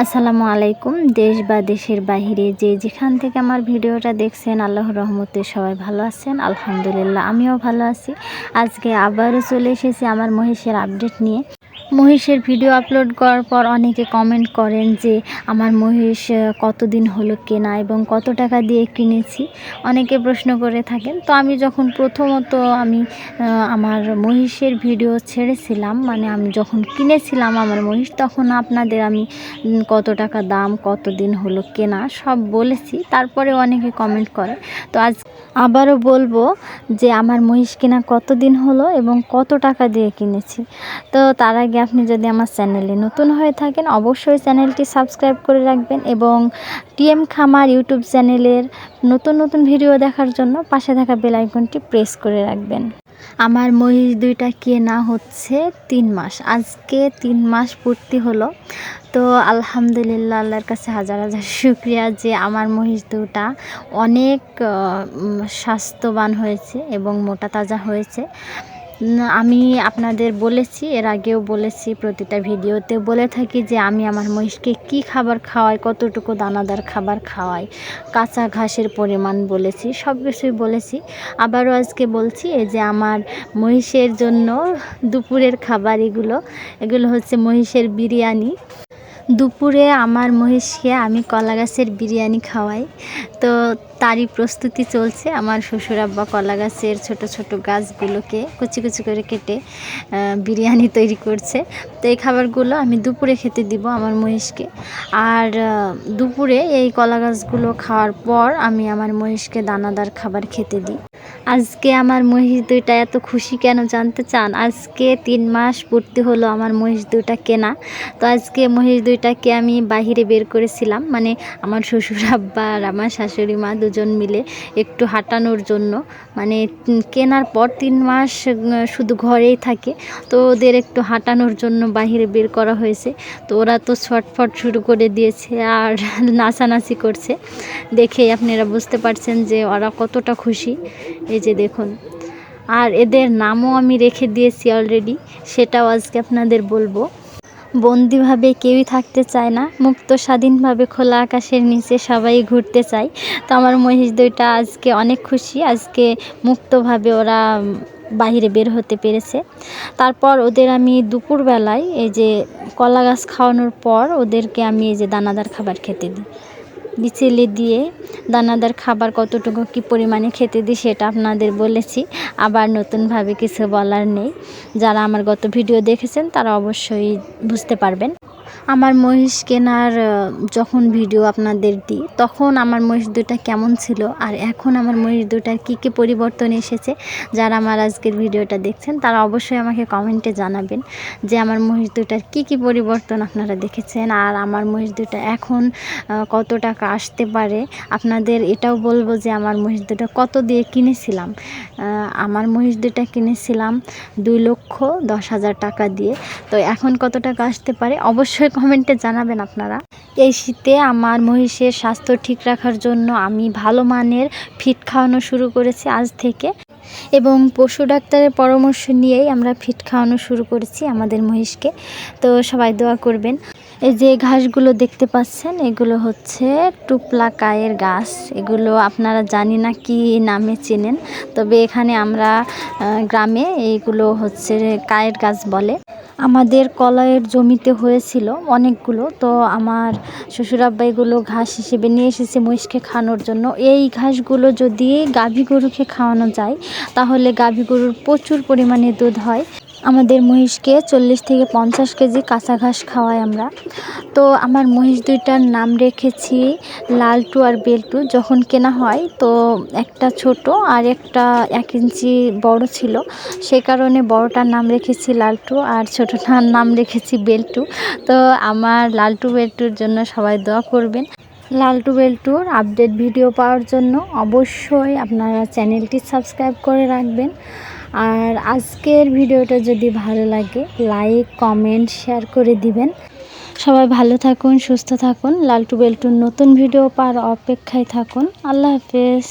আসসালামু আলাইকুম, দেশ বা দেশের বাহিরে যে যেখান থেকে আমার ভিডিওটা দেখছেন আল্লাহ রহমতে সবাই ভালো আছেন, আলহামদুলিল্লাহ, আমিও ভালো আছি। আজকে আবারও চলে এসেছি আমার মহেশের আপডেট নিয়ে। মহিষের ভিডিও আপলোড করার পর অনেকে কমেন্ট করেন যে, আমার মহিষ কতদিন হলো কেনা এবং কত টাকা দিয়ে কিনেছি? অনেকে প্রশ্ন করে থাকেন। তো আমি যখন প্রথমত আমি আমার মহিষের ভিডিও ছেড়েছিলাম মানে আমি যখন কিনেছিলাম আমার মহিষ, তখন আপনাদের আমি কত টাকা দাম কত দিন হলো কেনা, সব বলেছি। তারপরে অনেকে কমেন্ট করে। তো আজ আবারও বলব যে আমার মহিষ কেনা কতদিন হলো এবং কত টাকা দিয়ে কিনেছি। তো তার আগে আপনি যদি আমার চ্যানেলে নতুন হয়ে থাকেন, অবশ্যই চ্যানেলটি সাবস্ক্রাইব করে রাখবেন এবং টিএম খামার ইউটিউব চ্যানেলের নতুন নতুন ভিডিও দেখার জন্য পাশে থাকা বেল আইকনটি প্রেস করে রাখবেন। আমার মহিষ দুইটা কেনা হচ্ছে তিন মাস। আজকে তিন মাস পূর্তি হলো। তো আলহামদুলিল্লাহ, আল্লাহর কাছে হাজার হাজার শুক্রিয়া যে আমার মহিষ দুটা অনেক স্বাস্থ্যবান হয়েছে এবং মোটা তাজা হয়েছে। আমি আপনাদের বলেছি, এর আগেও বলেছি প্রতিটা ভিডিওতে বলে থাকি যে আমি আমার মহিষকে কি খাবার খাওয়াই, কতটুকু দানাদার খাবার খাওয়াই, কাঁচা ঘাসের পরিমাণ বলেছি, সব কিছুই বলেছি। আবারও আজকে বলছি, এই যে আমার মহিষের জন্য দুপুরের খাবার এগুলো এগুলো হচ্ছে মহিষের বিরিয়ানি। দুপুরে আমার মহিষকে আমি কলা গাছের বিরিয়ানি খাওয়াই। তো তারই প্রস্তুতি চলছে। আমার শ্বশুর আব্বা কলা গাছের ছোটো ছোটো গাছগুলোকে কুচি কুচি করে কেটে বিরিয়ানি তৈরি করছে। তো এই খাবারগুলো আমি দুপুরে খেতে দিব আমার মহিষকে। আর দুপুরে এই কলা গাছগুলো খাওয়ার পর আমি আমার মহিষকে দানাদার খাবার খেতে দিই। আজকে আমার মহিষ দুইটা এত খুশি কেন জানতে চান? আজকে তিন মাস পূর্তি হলো আমার মহিষ দুইটা কেনা। তো আজকে মহিষ দুইটাকে আমি বাহিরে বের করেছিলাম। মানে আমার শ্বশুর আব্বা আর আমার শাশুড়ি মা দুজন মিলে একটু হাঁটানোর জন্য। মানে কেনার পর তিন মাস শুধু ঘরেই থাকে। তো ওদের একটু হাঁটানোর জন্য বাহিরে বের করা হয়েছে। তো ওরা তো ছটফট শুরু করে দিয়েছে আর নাচানাচি করছে। দেখেই আপনারা বুঝতে পারছেন যে ওরা কতটা খুশি। এই যে দেখুন। আর এদের নামও আমি রেখে দিয়েছি অলরেডি সেটাও আজকে আপনাদের বলব। বন্দিভাবে কেউই থাকতে চায় না, মুক্ত স্বাধীনভাবে খোলা আকাশের নিচে সবাই ঘুরতে চায়। তো আমার মহিষ দুইটা আজকে অনেক খুশি, আজকে মুক্তভাবে ওরা বাহিরে বের হতে পেরেছে। তারপর ওদের আমি দুপুরবেলায় এই যে কলা গাছ খাওয়ানোর পর ওদেরকে আমি এই যে দানাদার খাবার খেতে দিই। বিচেলে দিয়ে দানাদার খাবার কতটুকু কী পরিমাণে খেতে দিই সেটা আপনাদের বলেছি। আবার নতুনভাবে কিছু বলার নেই। যারা আমার গত ভিডিও দেখেছেন তারা অবশ্যই বুঝতে পারবেন। আমার মহিষ কেনার যখন ভিডিও আপনাদের দিই, তখন আমার মহিষ দুটা কেমন ছিল? আর এখন আমার মহিষ দুটার কী কী পরিবর্তন এসেছে? যারা আমার আজকের ভিডিওটা দেখছেন, তারা অবশ্যই আমাকে কমেন্টে জানাবেন যে আমার মহিষ দুটার কী কী পরিবর্তন আপনারা দেখেছেন, আর আমার মহিষ দুটা এখন কত টাকা আসতে পারে? আপনাদের এটাও বলব যে আমার মহিষ দুটা কত দিয়ে কিনেছিলাম? আমার মহিষ দুটা কিনেছিলাম দুই লক্ষ দশ হাজার টাকা দিয়ে। তো এখন কত টাকা আসতে পারে? অবশ্যই কমেন্টে জানাবেন আপনারা। এই শীতে আমার মহিষের স্বাস্থ্য ঠিক রাখার জন্য আমি ভালো মানের ফিট খাওয়ানো শুরু করেছি আজ থেকে। এবং পশু ডাক্তারের পরামর্শ নিয়েই আমরা ফিট খাওয়ানো শুরু করেছি আমাদের মহিষকে। তো সবাই দোয়া করবেন। এই যে ঘাসগুলো দেখতে পাচ্ছেন, এগুলো হচ্ছে টুপলা কায়ের গাছ। এগুলো আপনারা জানি না কি নামে চেনেন, তবে এখানে আমরা গ্রামে এইগুলো হচ্ছে কায়ের গাছ বলে। আমাদের কলাইয়ের জমিতে হয়েছিল অনেকগুলো, তো আমার শ্বশুরাব্বা এগুলো ঘাস হিসেবে নিয়ে এসেছে মহিষকে খাওয়ানোর জন্য। এই ঘাসগুলো যদি গাভী গরুকে খাওয়ানো যায়, তাহলে গাভী গরুর প্রচুর পরিমাণে দুধ হয়। আমাদের মহিষকে চল্লিশ থেকে পঞ্চাশ কেজি কাঁচা ঘাস খাওয়াই আমরা। তো আমার মহিষ দুইটার নাম রেখেছি লালটু আর বেলটু। যখন কেনা হয়, তো একটা ছোট আর একটা এক ইঞ্চি বড় ছিল। সে কারণে বড়টার নাম রেখেছি লালটু আর ছোটটার নাম রেখেছি বেলটু। তো আমার লালটু বেলটুর জন্য সবাই দোয়া করবেন। লালটু বেলটুর আপডেট ভিডিও পাওয়ার জন্য অবশ্যই আপনারা চ্যানেলটি সাবস্ক্রাইব করে রাখবেন। আর আজকের ভিডিওটা যদি ভালো লাগে লাইক কমেন্ট শেয়ার করে দিবেন। সবাই ভালো থাকুন, সুস্থ থাকুন। লালটু বেলটুর নতুন ভিডিও পার অপেক্ষায় থাকুন। আল্লাহ হাফেজ।